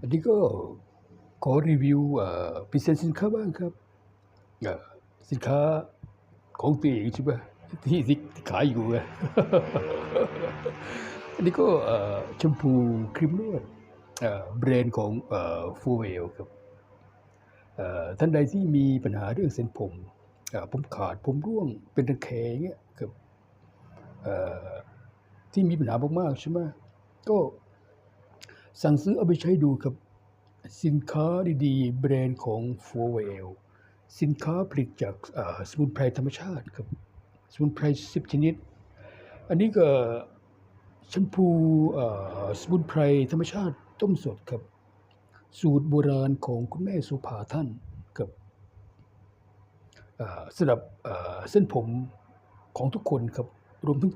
อันนี้ก็ขอรีวิวพรีเซนต์สินค้าบ้างครับสินค้าของตัวเองใช่ไหมที่ที่ขายอยู่อะอันนี้ก็แชมพูครีมนวดแบรนด์ของฟูเวลครับท่านใดที่มีปัญหาเรื่องเส้นผมผมขาดผมร่วงเป็นตะแคงเงี้ยครับเอ่อที่มีปัญหามากๆใช่ไหมก็ สั่งซื้อเอาไปใช้ดูครับ สินค้าดีๆ แบรนด์ของ f o r w e l สินค้าผลิตจากสมุนไพรธรรมชาติครับ สมุนไพรสิบชนิด อันนี้ก็แชมพูสมุนไพรธรรมชาติต้มสดครับ สูตรโบราณของคุณแม่สุภาท่านครับสำหรับเอ่อเส้นผมของทุกคนครับรวมถึง